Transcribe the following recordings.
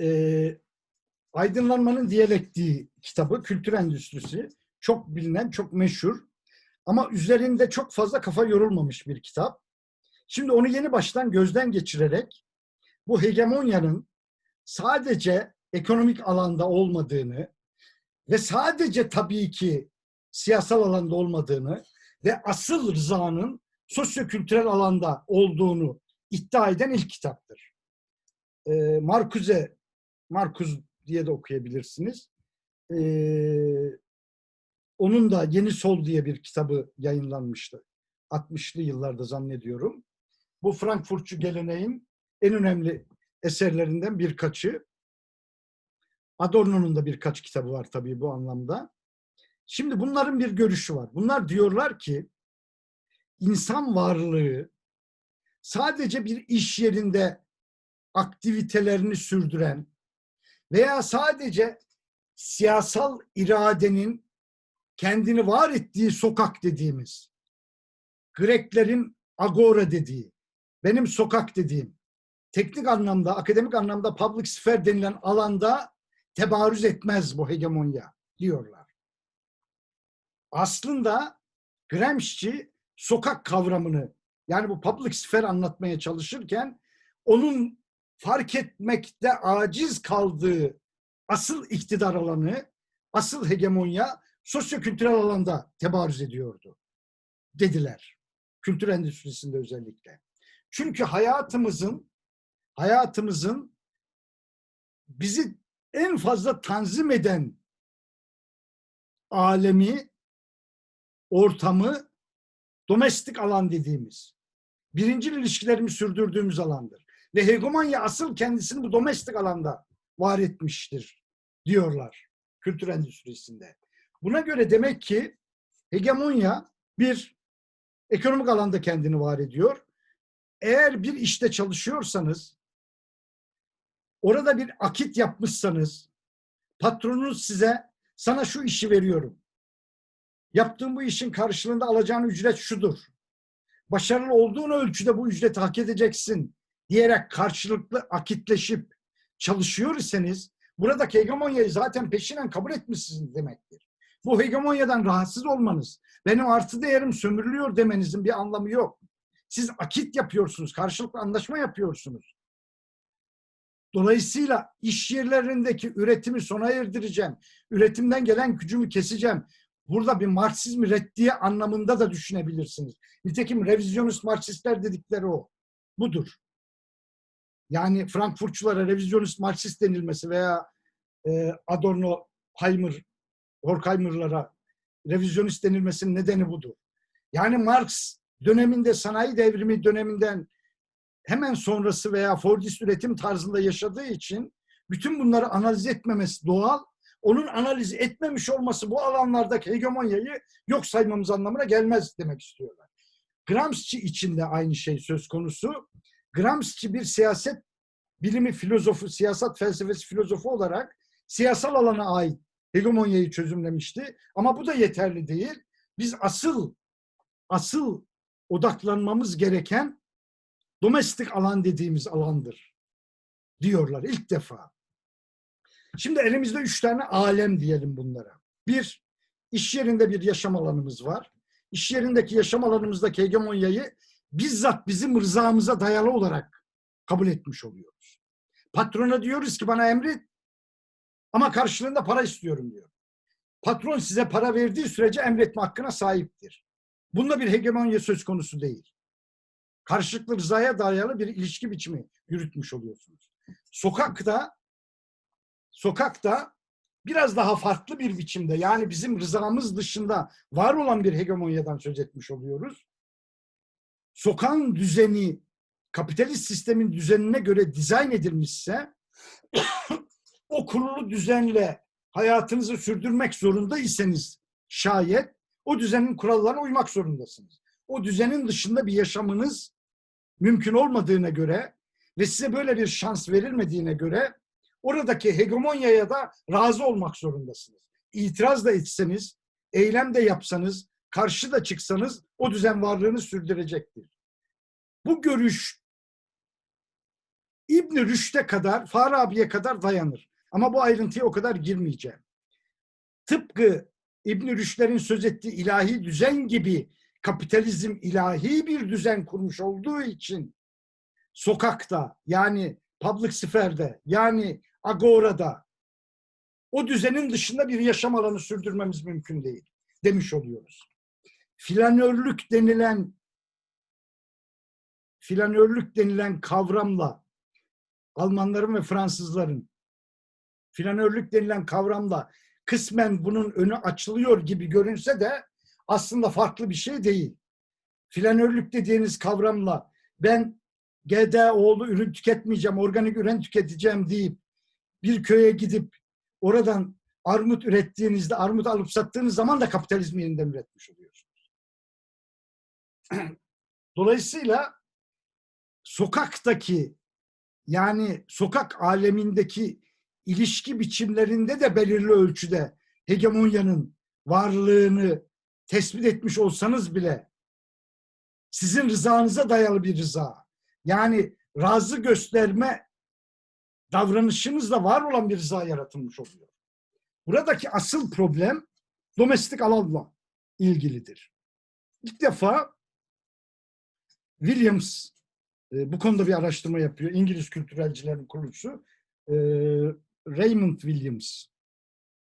e, Aydınlanmanın Diyalektiği kitabı, kültür endüstrisi. Çok bilinen, çok meşhur. Ama üzerinde çok fazla kafa yorulmamış bir kitap. Şimdi onu yeni baştan gözden geçirerek bu hegemonyanın sadece ekonomik alanda olmadığını ve sadece tabii ki siyasal alanda olmadığını ve asıl rızanın sosyokültürel alanda olduğunu iddia eden ilk kitaptır. Ee, Marcuse, Marcus diye de okuyabilirsiniz. Ee, onun da Yeni Sol diye bir kitabı yayınlanmıştı. 60'lı yıllarda zannediyorum. Bu Frankfurtçu geleneğin en önemli eserlerinden birkaçı. Adorno'nun da birkaç kitabı var tabii bu anlamda. Şimdi bunların bir görüşü var. Bunlar diyorlar ki insan varlığı sadece bir iş yerinde aktivitelerini sürdüren veya sadece siyasal iradenin kendini var ettiği sokak dediğimiz, Greklerin agora dediği, benim sokak dediğim, teknik anlamda, akademik anlamda public sphere denilen alanda tebarüz etmez bu hegemonya diyorlar. Aslında Gramsci sokak kavramını yani bu public sphere anlatmaya çalışırken onun fark etmekte aciz kaldığı asıl iktidar alanı, asıl hegemonya sosyokültürel alanda tebarüz ediyordu dediler. Kültür endüstrisinde özellikle. Çünkü hayatımızın hayatımızın bizi en fazla tanzim eden alemi, ortamı domestik alan dediğimiz, birincil ilişkilerimi sürdürdüğümüz alandır. Ve hegemonya asıl kendisini bu domestik alanda var etmiştir diyorlar kültür endüstrisinde. Buna göre demek ki hegemonya bir ekonomik alanda kendini var ediyor. Eğer bir işte çalışıyorsanız, orada bir akit yapmışsanız, patronunuz size sana şu işi veriyorum. Yaptığın bu işin karşılığında alacağın ücret şudur. Başarılı olduğun ölçüde bu ücreti hak edeceksin diyerek karşılıklı akitleşip çalışıyor iseniz buradaki hegemonyayı zaten peşinen kabul etmişsiniz demektir. Bu hegemonyadan rahatsız olmanız, benim artı değerim sömürülüyor demenizin bir anlamı yok. Siz akit yapıyorsunuz, karşılıklı anlaşma yapıyorsunuz. Dolayısıyla iş yerlerindeki üretimi sona erdireceğim, üretimden gelen gücümü keseceğim. Burada bir Marksizmi reddiye anlamında da düşünebilirsiniz. Nitekim revizyonist Marksistler dedikleri o. Budur. Yani Frankfurtçulara revizyonist Marksist denilmesi veya e, Adorno, Heimer, Horkheimer'lara revizyonist denilmesinin nedeni budur. Yani Marx döneminde sanayi devrimi döneminden hemen sonrası veya Fordist üretim tarzında yaşadığı için bütün bunları analiz etmemesi doğal. Onun analiz etmemiş olması bu alanlardaki hegemonyayı yok saymamız anlamına gelmez demek istiyorlar. Gramsci için de aynı şey söz konusu. Gramsci bir siyaset bilimi filozofu, siyaset felsefesi filozofu olarak siyasal alana ait hegemonyayı çözümlemişti. Ama bu da yeterli değil. Biz asıl asıl odaklanmamız gereken domestik alan dediğimiz alandır diyorlar ilk defa. Şimdi elimizde üç tane alem diyelim bunlara. Bir, iş yerinde bir yaşam alanımız var. İş yerindeki yaşam alanımızdaki hegemonyayı bizzat bizim rızamıza dayalı olarak kabul etmiş oluyoruz. Patrona diyoruz ki bana emret ama karşılığında para istiyorum diyor. Patron size para verdiği sürece emretme hakkına sahiptir. Bunda bir hegemonya söz konusu değil. Karşılıklı rızaya dayalı bir ilişki biçimi yürütmüş oluyorsunuz. Sokakta sokakta biraz daha farklı bir biçimde yani bizim rızamız dışında var olan bir hegemonyadan söz etmiş oluyoruz. Sokağın düzeni kapitalist sistemin düzenine göre dizayn edilmişse o kurulu düzenle hayatınızı sürdürmek zorundaysanız şayet o düzenin kurallarına uymak zorundasınız. O düzenin dışında bir yaşamınız mümkün olmadığına göre ve size böyle bir şans verilmediğine göre oradaki hegemonyaya da razı olmak zorundasınız. İtiraz da etseniz, eylem de yapsanız, karşı da çıksanız o düzen varlığını sürdürecektir. Bu görüş İbn Rüşd'e kadar, Farabi'ye kadar dayanır. Ama bu ayrıntıya o kadar girmeyeceğim. Tıpkı İbn Rüşd'lerin söz ettiği ilahi düzen gibi kapitalizm ilahi bir düzen kurmuş olduğu için sokakta yani public sferde yani agorada o düzenin dışında bir yaşam alanı sürdürmemiz mümkün değil demiş oluyoruz. Filanörlük denilen filanörlük denilen kavramla Almanların ve Fransızların filanörlük denilen kavramla kısmen bunun önü açılıyor gibi görünse de aslında farklı bir şey değil. Filanörlük dediğiniz kavramla ben GDO'lu ürün tüketmeyeceğim, organik ürün tüketeceğim deyip bir köye gidip oradan armut ürettiğinizde, armut alıp sattığınız zaman da kapitalizmi yeniden üretmiş oluyorsunuz. Dolayısıyla sokaktaki yani sokak alemindeki ilişki biçimlerinde de belirli ölçüde hegemonyanın varlığını tespit etmiş olsanız bile sizin rızanıza dayalı bir rıza. Yani razı gösterme davranışınızla var olan bir rıza yaratılmış oluyor. Buradaki asıl problem domestik alanla ilgilidir. İlk defa Williams e, bu konuda bir araştırma yapıyor. İngiliz kültürelcilerin kurucusu e, Raymond Williams.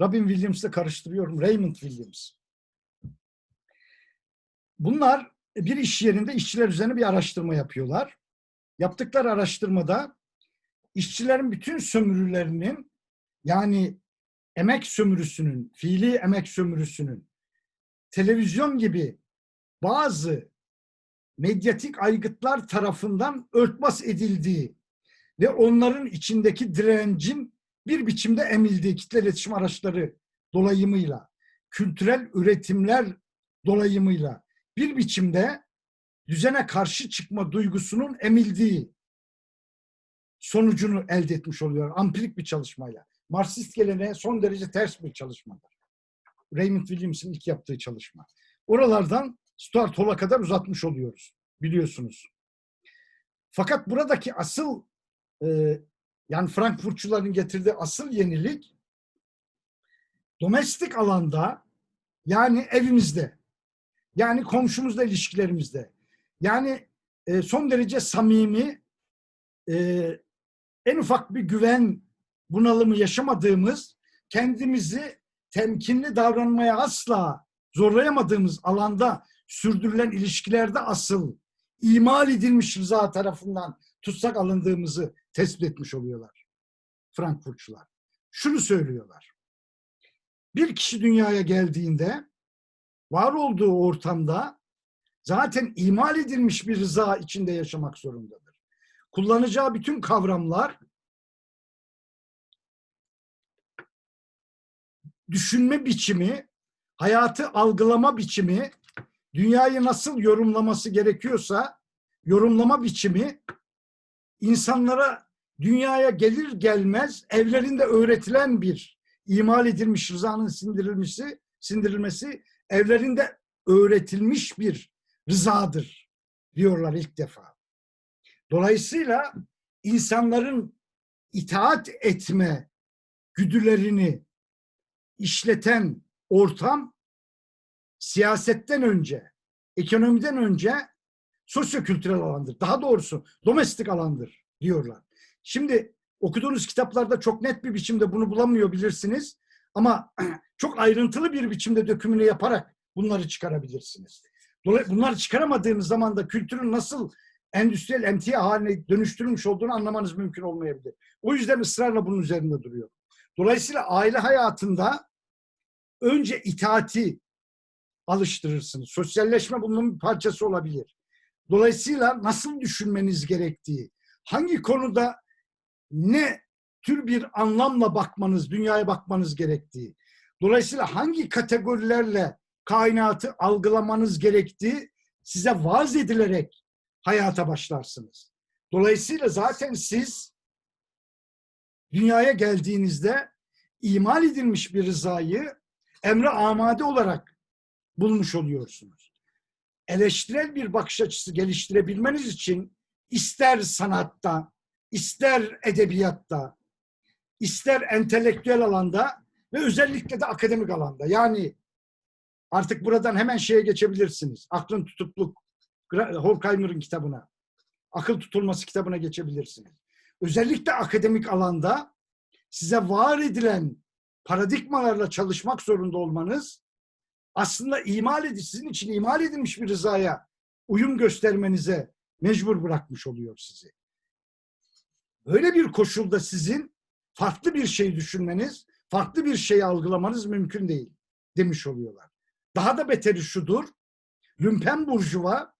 Robin Williams'la karıştırıyorum. Raymond Williams. Bunlar bir iş yerinde işçiler üzerine bir araştırma yapıyorlar. Yaptıkları araştırmada işçilerin bütün sömürülerinin yani emek sömürüsünün, fiili emek sömürüsünün televizyon gibi bazı medyatik aygıtlar tarafından örtbas edildiği ve onların içindeki direncin bir biçimde emildiği kitle iletişim araçları dolayımıyla, kültürel üretimler dolayımıyla bir biçimde düzene karşı çıkma duygusunun emildiği sonucunu elde etmiş oluyor ampirik bir çalışmayla. Marksist geleneğe son derece ters bir çalışmadır. Raymond Williams'ın ilk yaptığı çalışma. Oralardan Stuart Hall'a kadar uzatmış oluyoruz. Biliyorsunuz. Fakat buradaki asıl e, yani Frankfurtçuların getirdiği asıl yenilik domestik alanda yani evimizde yani komşumuzla ilişkilerimizde yani e, son derece samimi e, en ufak bir güven bunalımı yaşamadığımız kendimizi temkinli davranmaya asla zorlayamadığımız alanda sürdürülen ilişkilerde asıl imal edilmiş rıza tarafından tutsak alındığımızı tespit etmiş oluyorlar. Frankfurtçular. Şunu söylüyorlar. Bir kişi dünyaya geldiğinde var olduğu ortamda zaten imal edilmiş bir rıza içinde yaşamak zorundadır. Kullanacağı bütün kavramlar düşünme biçimi, hayatı algılama biçimi, dünyayı nasıl yorumlaması gerekiyorsa yorumlama biçimi insanlara dünyaya gelir gelmez evlerinde öğretilen bir imal edilmiş rızanın sindirilmesi, sindirilmesi evlerinde öğretilmiş bir rızadır diyorlar ilk defa. Dolayısıyla insanların itaat etme güdülerini işleten ortam siyasetten önce, ekonomiden önce sosyokültürel alandır. Daha doğrusu domestik alandır diyorlar. Şimdi okuduğunuz kitaplarda çok net bir biçimde bunu bulamıyor bilirsiniz. Ama çok ayrıntılı bir biçimde dökümünü yaparak bunları çıkarabilirsiniz. Bunları çıkaramadığınız zaman da kültürün nasıl endüstriyel emtia haline dönüştürülmüş olduğunu anlamanız mümkün olmayabilir. O yüzden ısrarla bunun üzerinde duruyor. Dolayısıyla aile hayatında önce itaati alıştırırsınız. Sosyalleşme bunun bir parçası olabilir. Dolayısıyla nasıl düşünmeniz gerektiği, hangi konuda ne tür bir anlamla bakmanız, dünyaya bakmanız gerektiği, dolayısıyla hangi kategorilerle kainatı algılamanız gerektiği size vaz edilerek hayata başlarsınız. Dolayısıyla zaten siz dünyaya geldiğinizde imal edilmiş bir rızayı emre amade olarak bulmuş oluyorsunuz. Eleştirel bir bakış açısı geliştirebilmeniz için ister sanatta, ister edebiyatta, ister entelektüel alanda ve özellikle de akademik alanda. Yani artık buradan hemen şeye geçebilirsiniz. Aklın tutukluk, Horkheimer'ın kitabına, akıl tutulması kitabına geçebilirsiniz. Özellikle akademik alanda size var edilen paradigmalarla çalışmak zorunda olmanız aslında imal edilmiş, sizin için imal edilmiş bir rızaya uyum göstermenize mecbur bırakmış oluyor sizi. Böyle bir koşulda sizin farklı bir şey düşünmeniz, farklı bir şey algılamanız mümkün değil demiş oluyorlar. Daha da beteri şudur, lümpen burjuva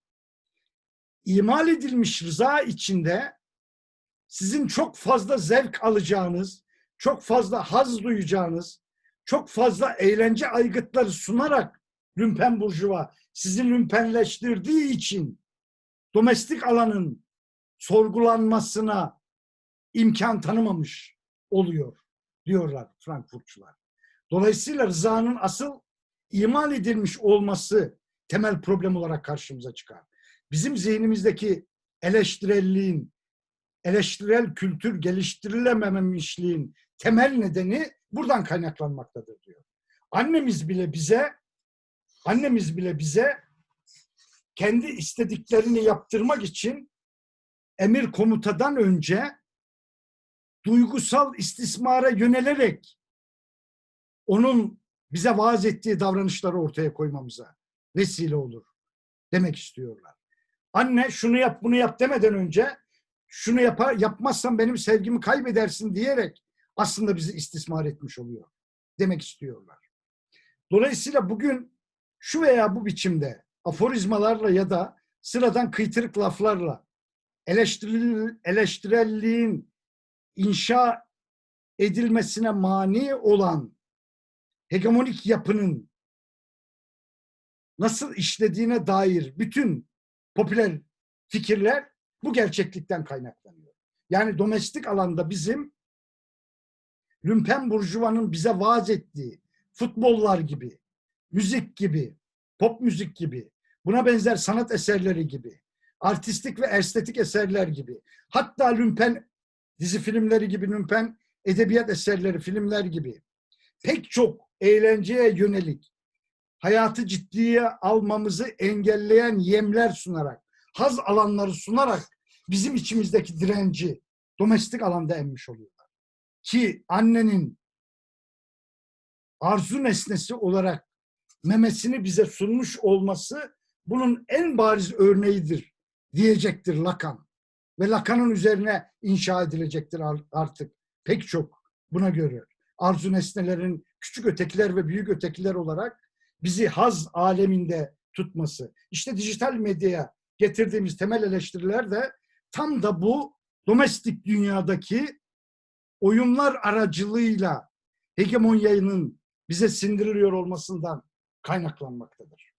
imal edilmiş rıza içinde sizin çok fazla zevk alacağınız, çok fazla haz duyacağınız, çok fazla eğlence aygıtları sunarak lümpen burjuva sizi lümpenleştirdiği için domestik alanın sorgulanmasına imkan tanımamış oluyor diyorlar Frankfurtçular. Dolayısıyla rızanın asıl imal edilmiş olması temel problem olarak karşımıza çıkar. Bizim zihnimizdeki eleştirelliğin, eleştirel kültür geliştirilememişliğin temel nedeni buradan kaynaklanmaktadır diyor. Annemiz bile bize annemiz bile bize kendi istediklerini yaptırmak için emir komutadan önce duygusal istismara yönelerek onun bize vaaz ettiği davranışları ortaya koymamıza vesile olur demek istiyorlar. Anne şunu yap bunu yap demeden önce şunu yapar yapmazsan benim sevgimi kaybedersin diyerek aslında bizi istismar etmiş oluyor demek istiyorlar. Dolayısıyla bugün şu veya bu biçimde aforizmalarla ya da sıradan kıytırık laflarla eleştiril, eleştirelliğin inşa edilmesine mani olan hegemonik yapının nasıl işlediğine dair bütün popüler fikirler bu gerçeklikten kaynaklanıyor. Yani domestik alanda bizim lümpen burjuvanın bize vaaz ettiği futbollar gibi, müzik gibi, pop müzik gibi, buna benzer sanat eserleri gibi, artistik ve estetik eserler gibi, hatta lümpen dizi filmleri gibi, lümpen edebiyat eserleri, filmler gibi pek çok eğlenceye yönelik hayatı ciddiye almamızı engelleyen yemler sunarak, haz alanları sunarak bizim içimizdeki direnci domestik alanda emmiş oluyorlar. Ki annenin arzu nesnesi olarak memesini bize sunmuş olması bunun en bariz örneğidir diyecektir Lacan. Ve Lacan'ın üzerine inşa edilecektir artık pek çok buna göre. Arzu nesnelerin küçük ötekiler ve büyük ötekiler olarak bizi haz aleminde tutması. İşte dijital medyaya getirdiğimiz temel eleştiriler de tam da bu domestik dünyadaki oyunlar aracılığıyla hegemonyanın bize sindiriliyor olmasından kaynaklanmaktadır.